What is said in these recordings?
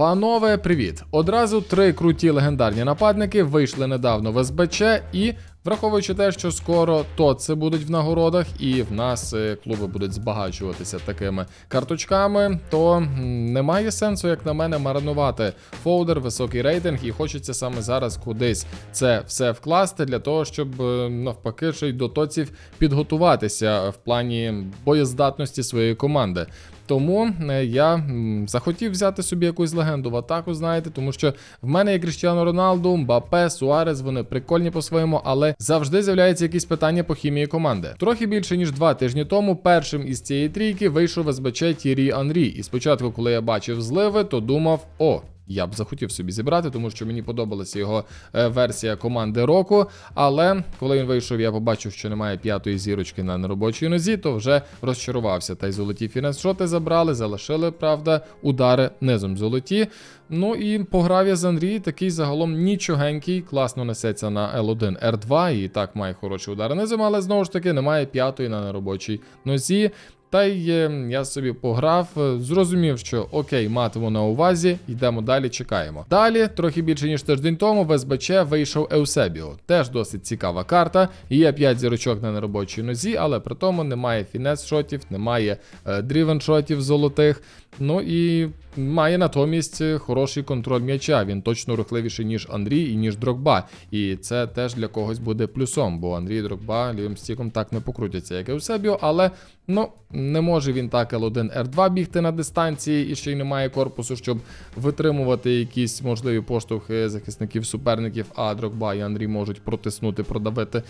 Панове, привіт! Одразу три круті легендарні нападники вийшли недавно в СБЧ і. Враховуючи те, що скоро ТОЦи будуть в нагородах, і в нас е, клуби будуть збагачуватися такими карточками, то немає сенсу, як на мене, марнувати фолдер, високий рейтинг, і хочеться саме зараз кудись це все вкласти для того, щоб е, навпаки ще й до тоців підготуватися в плані боєздатності своєї команди. Тому е, я захотів взяти собі якусь легенду в атаку, знаєте, тому що в мене є Кріштіану Роналду, Мбапе, Суарес, вони прикольні по-своєму, але завжди з'являються якісь питання по хімії команди. Трохи більше ніж два тижні тому першим із цієї трійки вийшов СБЧ Тірі Анрі. І спочатку, коли я бачив зливи, то думав, о. Я б захотів собі зібрати, тому що мені подобалася його е, версія команди року. Але коли він вийшов, я побачив, що немає п'ятої зірочки на неробочій нозі, то вже розчарувався. Та й золоті фінес-шоти забрали, залишили, правда, удари низом золоті. Ну і пограв я з Андрій, такий загалом нічогенький, класно несеться на L1 R2 і так має хороші удари низом, але знову ж таки немає п'ятої на неробочій нозі. Та й е, я собі пограв, е, зрозумів, що окей, матиму на увазі, йдемо далі, чекаємо. Далі, трохи більше ніж тиждень тому, в СБЧ вийшов Еусебіо. Теж досить цікава карта. Є 5 зірочок на неробочій нозі, але при тому немає фінес-шотів, немає е, дрівен-шотів золотих. Ну і має натомість е, хороший контроль м'яча. Він точно рухливіший, ніж Андрій і ніж Дрогба. І це теж для когось буде плюсом, бо Андрій і Дрогба лівим стіком так не покрутяться, як Еусебіо, але ну не може він так L1 R2 бігти на дистанції і ще й немає корпусу, щоб витримувати якісь можливі поштовхи захисників суперників, а Дрогба і Андрій можуть протиснути, продавити.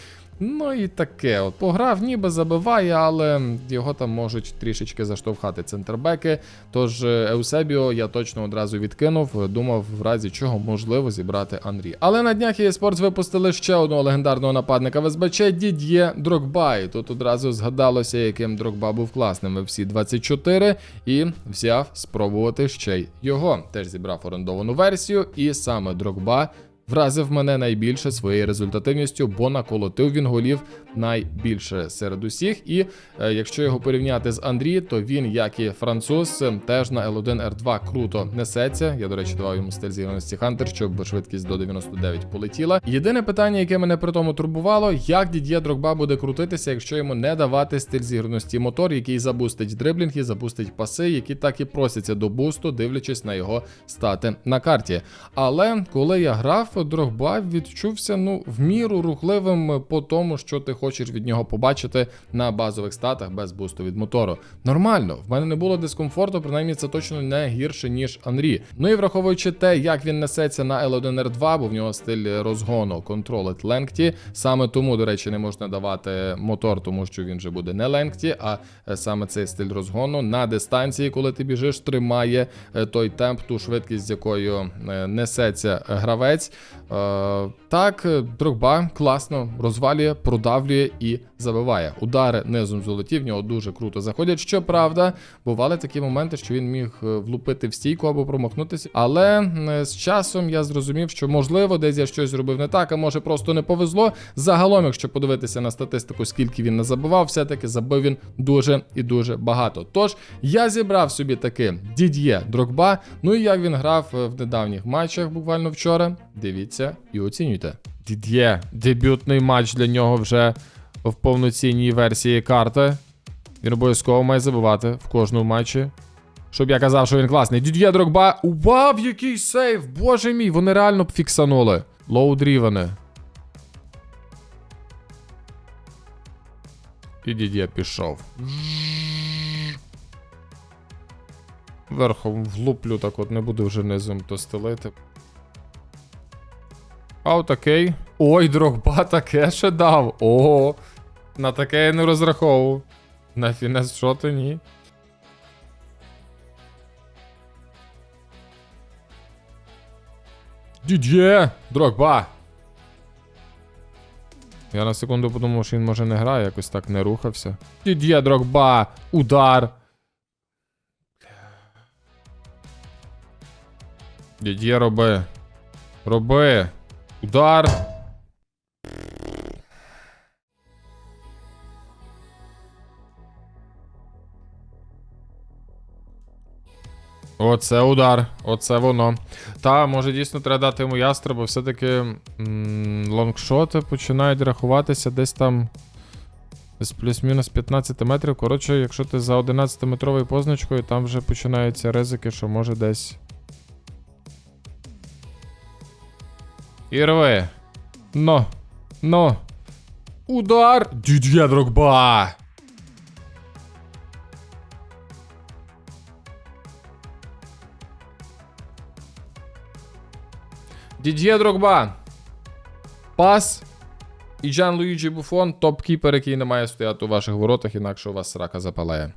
Ну і таке. От пограв, ніби забиває, але його там можуть трішечки заштовхати центрбеки. Тож е, Еусебіо я точно одразу відкинув, думав, в разі чого можливо зібрати Андрій. Але на днях eSports випустили ще одного легендарного нападника в СБЧ Дід'є Дрогба. І тут одразу згадалося, яким Дрогба був класним в всі 24 і взяв спробувати ще й його. Теж зібрав орендовану версію, і саме Дрогба вразив мене найбільше своєю результативністю, бо наколотив він голів найбільше серед усіх. І е, якщо його порівняти з Андрі, то він, як і француз, е, теж на L1 R2 круто несеться. Я, до речі, давав йому стиль зіграності Хантер, щоб швидкість до 99 полетіла. Єдине питання, яке мене при тому турбувало, як Дід'є Дрогба буде крутитися, якщо йому не давати стиль зіграності мотор, який забустить дриблінги, запустить паси, які так і просяться до бусту, дивлячись на його стати на карті. Але коли я грав, Дрогба відчувся ну в міру рухливим по тому, що ти хочеш від нього побачити на базових статах без бусту від мотору. Нормально, в мене не було дискомфорту, принаймні це точно не гірше, ніж Анрі. Ну і враховуючи те, як він несеться на L1R2, бо в нього стиль розгону контролить ленгті. Саме тому, до речі, не можна давати мотор, тому що він вже буде не ленгті, а е, саме цей стиль розгону на дистанції, коли ти біжиш, тримає е, той темп, ту швидкість, з якою е, несеться гравець. Е, Так, е, Дрогба класно розвалює, продавлює і забиває. Удари низом золоті, в нього дуже круто заходять. Щоправда, бували такі моменти, що він міг е, влупити в стійку або промахнутися. Але з часом я зрозумів, що можливо десь я щось зробив не так, а може просто не повезло. Загалом, якщо подивитися на статистику, скільки він не забивав, все-таки забив він дуже і дуже багато. Тож я зібрав собі таки Дід'є Дрогба. Ну і як він грав в недавніх матчах, буквально вчора. Дивіться і оцінюйте. Дід'є, дебютний матч для нього вже в повноцінній версії карти. Він обов'язково має забивати в кожному матчі. Щоб я казав, що він класний. Дід'є Дрогба. Вау, який сейв! Боже мій, вони реально фіксанули. Лоудрівани. І Дід'є пішов. Верхом влуплю, так от не буду вже низом то стелити. А отакей. Ой, Дрогба таке ще дав. Ого. На таке я не розраховував. На фінес шоти ні. Дід'є! Дрогба! Я на секунду подумав, що він може не грає, якось так не рухався. Дід'є, Дрогба! Удар! Дід'є, роби. Роби. Удар. Оце удар, оце воно. Та, може дійсно треба дати йому ястра, бо все-таки лонгшоти починають рахуватися десь там з плюс-мінус 15 метрів. Коротше, якщо ти за 11-метровою позначкою, там вже починаються ризики, що може десь. І рви. Но. Но. Удар! Дід'є Дрогба! Дід'є Дрогба. Пас. І Джан Луїджі Буфон топ-кіпер, який не має стояти у ваших воротах, інакше у вас срака запалає.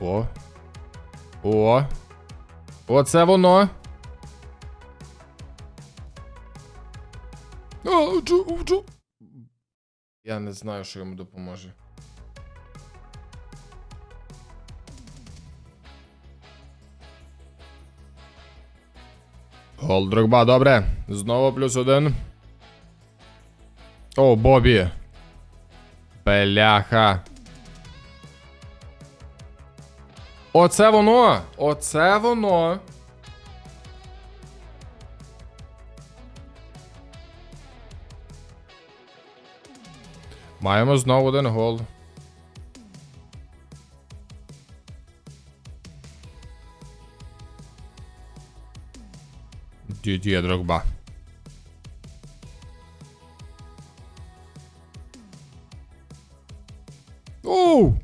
О. О. Оце воно. О, джу, джу. Я не знаю, що йому допоможе. Гол добре. Знову плюс один. О, Бобі. Бляха. Оце воно! Оце воно. Маємо знову один гол. Дід'є Дрогба. Оу!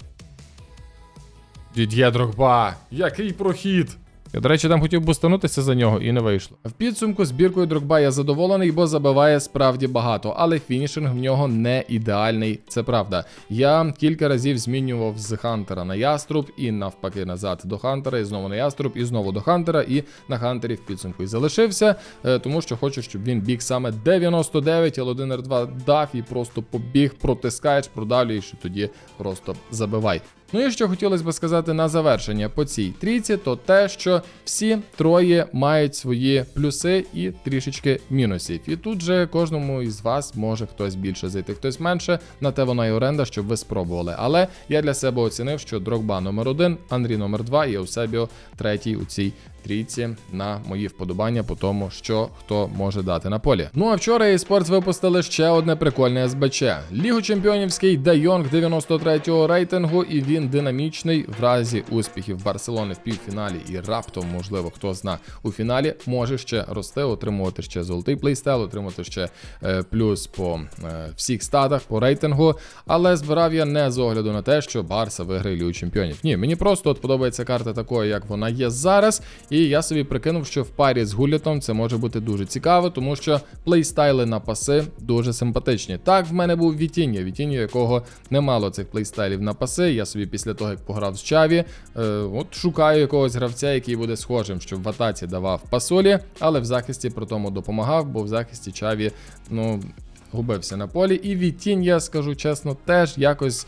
Дід'є Дрогба! Який прохід! Я, до речі, там хотів бустанутися за нього і не вийшло. В підсумку збіркою Дрогба я задоволений, бо забиває справді багато, але фінішинг в нього не ідеальний, це правда. Я кілька разів змінював з Хантера на Яструб і навпаки назад до Хантера, і знову на Яструб, і знову до Хантера, і на Хантері в підсумку і залишився, е, тому що хочу, щоб він біг саме 99, але 1 R2 дав і просто побіг, протискаєш, продавлюєш, і тоді просто забивай. Ну і що хотілося б сказати на завершення по цій трійці, то те, що всі троє мають свої плюси і трішечки мінусів. І тут же кожному із вас може хтось більше зайти, хтось менше. На те вона і оренда, щоб ви спробували. Але я для себе оцінив, що Дрогба номер 1 Андрій номер 2 і Eusebio третій у цій трійці на мої вподобання по тому, що хто може дати на полі. Ну а вчора eSports випустили ще одне прикольне СБЧ. Лігу чемпіонівський Де Йонг 93-го рейтингу, і він динамічний в разі успіхів Барселони в півфіналі і раптом, можливо, хто зна у фіналі, може ще рости, отримувати ще золотий плейстайл, отримати ще е, плюс по е, всіх статах, по рейтингу. Але збирав я не з огляду на те, що Барса виграє Лігу чемпіонів. Ні, мені просто от подобається карта такою, як вона є зараз. І я собі прикинув, що в парі з Гулітом це може бути дуже цікаво, тому що плейстайли на паси дуже симпатичні. Так, в мене був Вітіння, Вітіння, якого немало цих плейстайлів на паси. Я собі після того, як пограв з Чаві, е, от шукаю якогось гравця, який буде схожим, щоб в атаці давав пасолі, але в захисті при тому допомагав, бо в захисті Чаві, ну. Губився на полі, і Вітінь, я скажу чесно, теж якось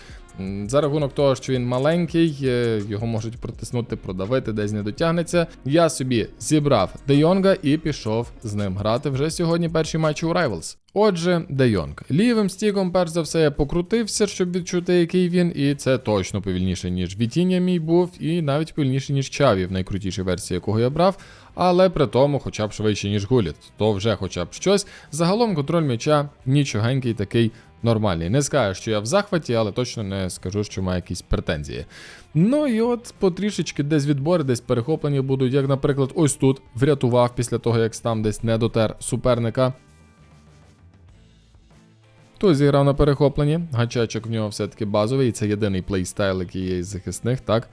за рахунок того, що він маленький, е, його можуть протиснути, продавити, десь не дотягнеться. Я собі зібрав Де Йонга і пішов з ним грати вже сьогодні перший матч у Rivals. Отже, Де Йонг. Лівим стіком, перш за все, я покрутився, щоб відчути, який він, і це точно повільніше, ніж Вітіння мій був, і навіть повільніше, ніж Чаві, в найкрутішій версії, якого я брав. Але при тому, хоча б швидше, ніж Гуліт, то вже хоча б щось. Загалом контроль м'яча нічогенький такий нормальний. Не скажу, що я в захваті, але точно не скажу, що маю якісь претензії. Ну і от потрішечки десь відбори, десь перехоплення будуть, як, наприклад, ось тут врятував після того, як там десь не дотер суперника. Тут зіграв на перехопленні. Гачачок в нього все-таки базовий, і це єдиний плейстайл, який є із захисних, так.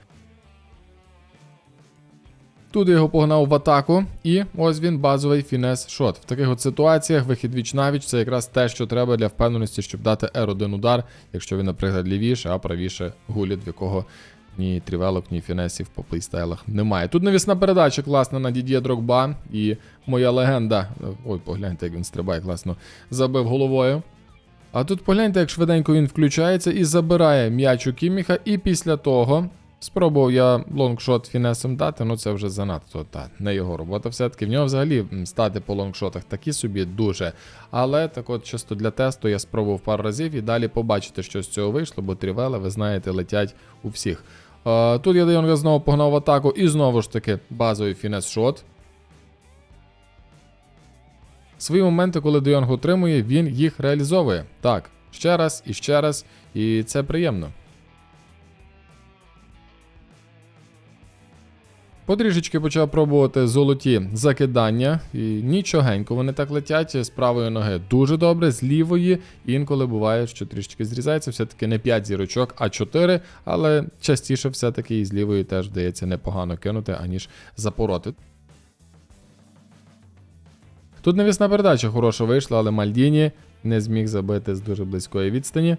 Тут я його погнав в атаку, і ось він базовий фінес шот. В таких от ситуаціях вихід віч навіч це якраз те, що треба для впевненості, щоб дати R1 удар, якщо він, наприклад, лівіше, а правіше гуліт, в якого ні трівелок, ні фінесів по плейстайлах немає. Тут навісна передача класна на Дід'є Дрогба, і моя легенда. Ой, погляньте, як він стрибає класно, забив головою. А тут погляньте, як швиденько він включається і забирає м'яч у Кіміха, і після того. Спробував я лонгшот фінесом дати, ну це вже занадто та не його робота. Все-таки в нього взагалі стати по лонгшотах такі собі дуже. Але так от чисто для тесту я спробував пару разів і далі побачите, що з цього вийшло, бо трівели, ви знаєте, летять у всіх. Е, тут я Йонга знову погнав в атаку, і знову ж таки базовий фінес-шот. Свої моменти, коли Де Йонг отримує, він їх реалізовує. Так, ще раз і ще раз, і це приємно. Потрішечки почав пробувати золоті закидання, і нічогенько вони так летять. З правої ноги дуже добре, з лівої інколи буває, що трішечки зрізається. Все-таки не 5 зірочок, а 4, але частіше все-таки і з лівої теж вдається непогано кинути, аніж запороти. Тут навісна передача хороша вийшла, але Мальдіні не зміг забити з дуже близької відстані.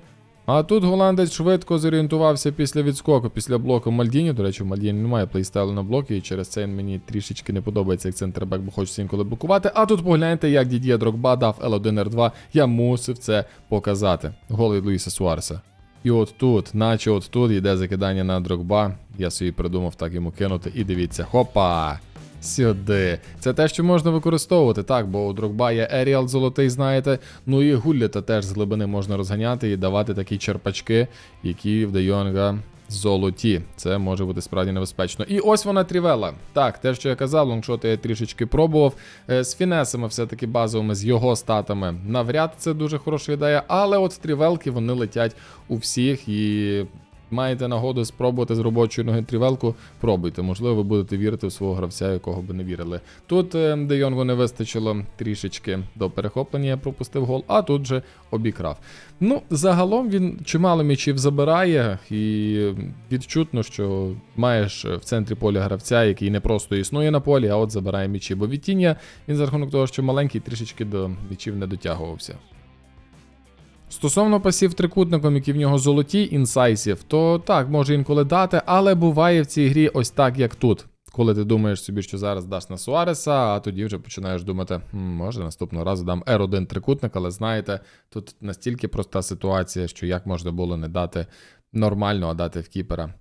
А тут голландець швидко зорієнтувався після відскоку, після блоку Мальдіні. До речі, у Мальдіні немає плейстайлу на блоки, і через це мені трішечки не подобається як центрбек, бо хочеться інколи блокувати. А тут погляньте, як Дід'є Дрогба дав L1R2. Я мусив це показати. Гол від Луїса Суареса. І от тут, наче от тут йде закидання на Дрогба. Я собі придумав так йому кинути. І дивіться, хопа! Сюди. Це те, що можна використовувати, так, бо у Дрогба є Еріал золотий, знаєте. Ну і Гулліта теж з глибини можна розганяти і давати такі черпачки, які в Де Йонга золоті. Це може бути справді небезпечно. І ось вона трівела. Так, те, що я казав, лонгшоти я трішечки пробував. Е, З фінесами, все-таки базовими, з його статами. Навряд це дуже хороша ідея, але от трівелки вони летять у всіх і. Маєте нагоду спробувати з робочої ноги трівелку, пробуйте. Можливо, ви будете вірити в свого гравця, якого би не вірили. Тут е, Де Йонгу не вистачило трішечки до перехоплення, я пропустив гол, а тут же обікрав. Ну, загалом він чимало м'ячів забирає, і відчутно, що маєш в центрі поля гравця, який не просто існує на полі, а от забирає м'ячі. Бо Вітіння, він за рахунок того, що маленький, трішечки до м'ячів не дотягувався. Стосовно пасів трикутником, які в нього золоті інсайсів, то так, може інколи дати, але буває в цій грі ось так, як тут. Коли ти думаєш собі, що зараз даш на Суареса, а тоді вже починаєш думати, може наступного разу дам R1 трикутник, але знаєте, тут настільки проста ситуація, що як можна було не дати нормально, а дати в кіпера.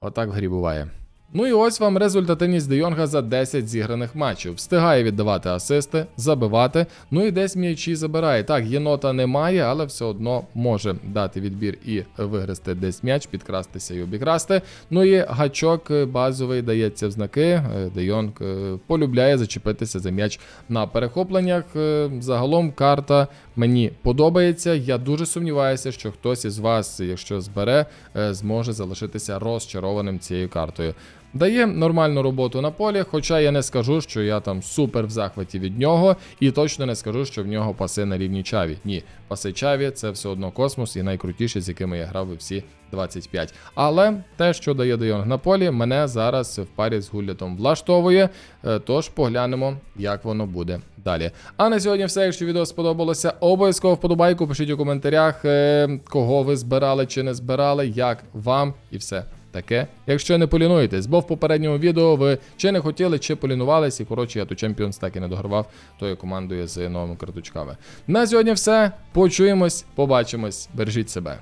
Отак в грі буває. Ну і ось вам результативність Де Йонга за 10 зіграних матчів. Встигає віддавати асисти, забивати, ну і десь м'ячі забирає. Так, єнота немає, але все одно може дати відбір і вигрести десь м'яч, підкрастися і обікрасти. Ну і гачок базовий дається в знаки. Е, Де Йонг е, полюбляє зачепитися за м'яч на перехопленнях. Е, Загалом карта мені подобається. Я дуже сумніваюся, що хтось із вас, якщо збере, е, зможе залишитися розчарованим цією картою. Дає нормальну роботу на полі, хоча я не скажу, що я там супер в захваті від нього, і точно не скажу, що в нього паси на рівні чаві. Ні, паси чаві це все одно космос і найкрутіші, з якими я грав і всі 25. Але те, що дає Де Йонг на полі, мене зараз в парі з Гуллятом влаштовує. Е, Тож поглянемо, як воно буде далі. А на сьогодні все. Якщо відео сподобалося, обов'язково вподобайку, пишіть у коментарях, е, кого ви збирали чи не збирали, як вам і все. Таке, якщо не полінуєтесь, бо в попередньому відео ви чи не хотіли, чи полінувались, і коротше я ту Champions так і не догравав тою командою з новими карточками. На сьогодні все. Почуємось, побачимось, бережіть себе.